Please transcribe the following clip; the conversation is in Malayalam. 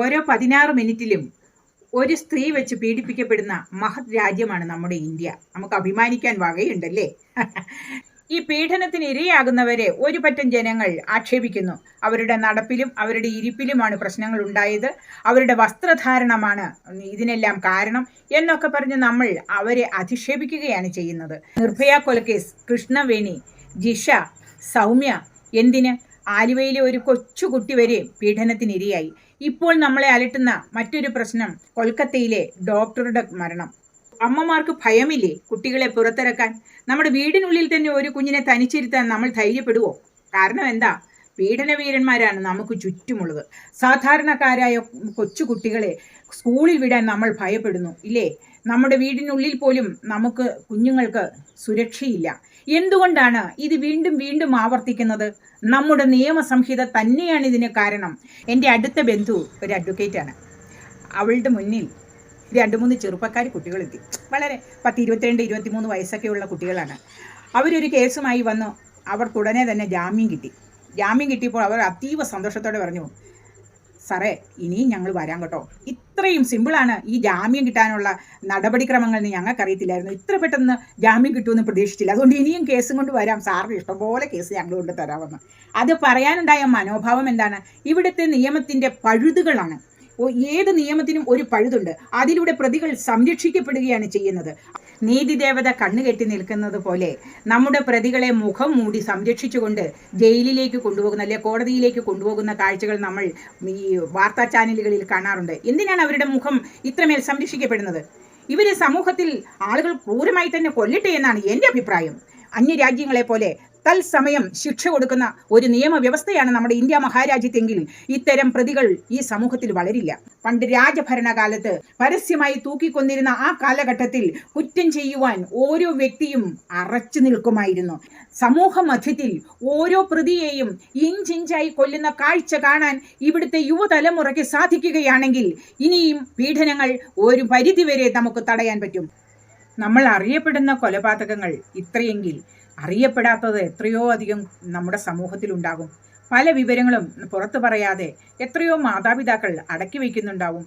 ഓരോ പതിനാറ് മിനിറ്റിലും ഒരു സ്ത്രീ വെച്ച് പീഡിപ്പിക്കപ്പെടുന്ന മഹത് രാജ്യമാണ് നമ്മുടെ ഇന്ത്യ. നമുക്ക് അഭിമാനിക്കാൻ വകയുണ്ടല്ലേ? ഈ പീഡനത്തിന് ഇരയാകുന്നവരെ ഒരു പറ്റം ജനങ്ങൾ ആക്ഷേപിക്കുന്നു. അവരുടെ നടപ്പിലും അവരുടെ ഇരിപ്പിലുമാണ് പ്രശ്നങ്ങൾ ഉണ്ടായത്. അവരുടെ വസ്ത്രധാരണമാണ് ഇതിനെല്ലാം കാരണം എന്നൊക്കെ പറഞ്ഞ് നമ്മൾ അവരെ അധിക്ഷേപിക്കുകയാണ് ചെയ്യുന്നത്. നിർഭയ കൊലക്കേസ് കൃഷ്ണവേണി ജിഷ സൗമ്യ എന്തിന്? ആലുവയിലെ ഒരു കൊച്ചുകുട്ടി വരെ പീഡനത്തിനിരയായി. ഇപ്പോൾ നമ്മളെ അലട്ടുന്ന മറ്റൊരു പ്രശ്നം കൊൽക്കത്തയിലെ ഡോക്ടറുടെ മരണം. അമ്മമാർക്ക് ഭയമില്ലേ കുട്ടികളെ പുറത്തിറക്കാൻ? നമ്മുടെ വീടിനുള്ളിൽ തന്നെ ഒരു കുഞ്ഞിനെ തനിച്ചിരുത്താൻ നമ്മൾ ധൈര്യപ്പെടുവോ? കാരണം എന്താ? പീഡനവീരന്മാരാണ് നമുക്ക് ചുറ്റുമുള്ളത്. സാധാരണക്കാരായ കൊച്ചുകുട്ടികളെ സ്കൂളിൽ വിടാൻ നമ്മൾ ഭയപ്പെടുന്നു. ഇല്ലേ? നമ്മുടെ വീടിനുള്ളിൽ പോലും നമുക്ക് കുഞ്ഞുങ്ങൾക്ക് സുരക്ഷയില്ല. എന്തുകൊണ്ടാണ് ഇത് വീണ്ടും വീണ്ടും ആവർത്തിക്കുന്നത്? നമ്മുടെ നിയമസംഹിത തന്നെയാണ് ഇതിന് കാരണം. എന്റെ അടുത്ത ബന്ധു ഒരു അഡ്വക്കേറ്റാണ് അവളുടെ മുന്നിൽ രണ്ട് മൂന്ന് ചെറുപ്പക്കാർ കുട്ടികളെത്തി. വളരെ പത്ത് ഇരുപത്തിരണ്ട് ഇരുപത്തിമൂന്ന് വയസ്സൊക്കെയുള്ള കുട്ടികളാണ്. അവരൊരു കേസുമായി വന്നു. അവർക്ക് ഉടനെ തന്നെ ജാമ്യം കിട്ടി. ജാമ്യം കിട്ടിയപ്പോൾ അവർ അതീവ സന്തോഷത്തോടെ പറഞ്ഞു സാറേ ഇനിയും ഞങ്ങൾ വരാം കേട്ടോ. ഇത്രയും സിമ്പിളാണ് ഈ ജാമ്യം കിട്ടാനുള്ള നടപടിക്രമങ്ങൾ ഞങ്ങൾക്കറിയത്തില്ലായിരുന്നു. ഇത്ര പെട്ടെന്ന് ജാമ്യം കിട്ടുമെന്ന് പ്രതീക്ഷിച്ചില്ല. അതുകൊണ്ട് ഇനിയും കേസും കൊണ്ട് വരാം. സാറിന് ഇഷ്ടംപോലെ കേസ് ഞങ്ങൾ കൊണ്ട് തരാമെന്ന്. അത് പറയാനുണ്ടായ മനോഭാവം എന്താണ്? ഇവിടുത്തെ നിയമത്തിന്റെ പഴുതുകളാണ്. ഏത് നിയമത്തിനും ഒരു പഴുതുണ്ട്. അതിലൂടെ പ്രതികൾ സംരക്ഷിക്കപ്പെടുകയാണ് ചെയ്യുന്നത്. നീതിദേവത കണ്ണുകെട്ടി നിൽക്കുന്നത് പോലെ നമ്മുടെ പ്രതികളെ മുഖം മൂടി സംരക്ഷിച്ചുകൊണ്ട് ജയിലിലേക്ക് കൊണ്ടുപോകുന്ന അല്ലെ കോടതിയിലേക്ക് കൊണ്ടുപോകുന്ന കാഴ്ചകൾ നമ്മൾ ഈ വാർത്താ ചാനലുകളിൽ കാണാറുണ്ട്. എന്തിനാണ് അവരുടെ മുഖം ഇത്രമേൽ സംരക്ഷിക്കപ്പെടുന്നത്? ഇവരെ സമൂഹത്തിൽ ആളുകൾ ക്രൂരമായി തന്നെ കൊല്ലട്ടെ എന്നാണ് എന്റെ അഭിപ്രായം. അന്യരാജ്യങ്ങളെ പോലെ തത്സമയം ശിക്ഷ കൊടുക്കുന്ന ഒരു നിയമവ്യവസ്ഥയാണ് നമ്മുടെ ഇന്ത്യ മഹാരാജ്യത്തെങ്കിൽ ഇത്തരം പ്രതികൾ ഈ സമൂഹത്തിൽ വളരില്ല. പണ്ട് രാജഭരണകാലത്ത് പരസ്യമായി തൂക്കിക്കൊന്നിരുന്ന ആ കാലഘട്ടത്തിൽ കുറ്റം ചെയ്യുവാൻ ഓരോ വ്യക്തിയും അറച്ചു നിൽക്കുമായിരുന്നു. സമൂഹ മധ്യത്തിൽ ഓരോ പ്രതിയെയും ഇഞ്ചിഞ്ചായി കൊല്ലുന്ന കാഴ്ച കാണാൻ ഇവിടുത്തെ യുവതലമുറയ്ക്ക് സാധിക്കുകയാണെങ്കിൽ ഇനിയും പീഡനങ്ങൾ ഒരു പരിധിവരെ നമുക്ക് തടയാൻ പറ്റും. നമ്മൾ അറിയപ്പെടുന്ന കൊലപാതകങ്ങൾ ഇത്രയെങ്കിൽ അറിയപ്പെടാത്തത് എത്രയോ അധികം നമ്മുടെ സമൂഹത്തിലുണ്ടാകും. പല വിവരങ്ങളും പുറത്തു പറയാതെ എത്രയോ മാതാപിതാക്കൾ അടക്കി വയ്ക്കുന്നുണ്ടാവും.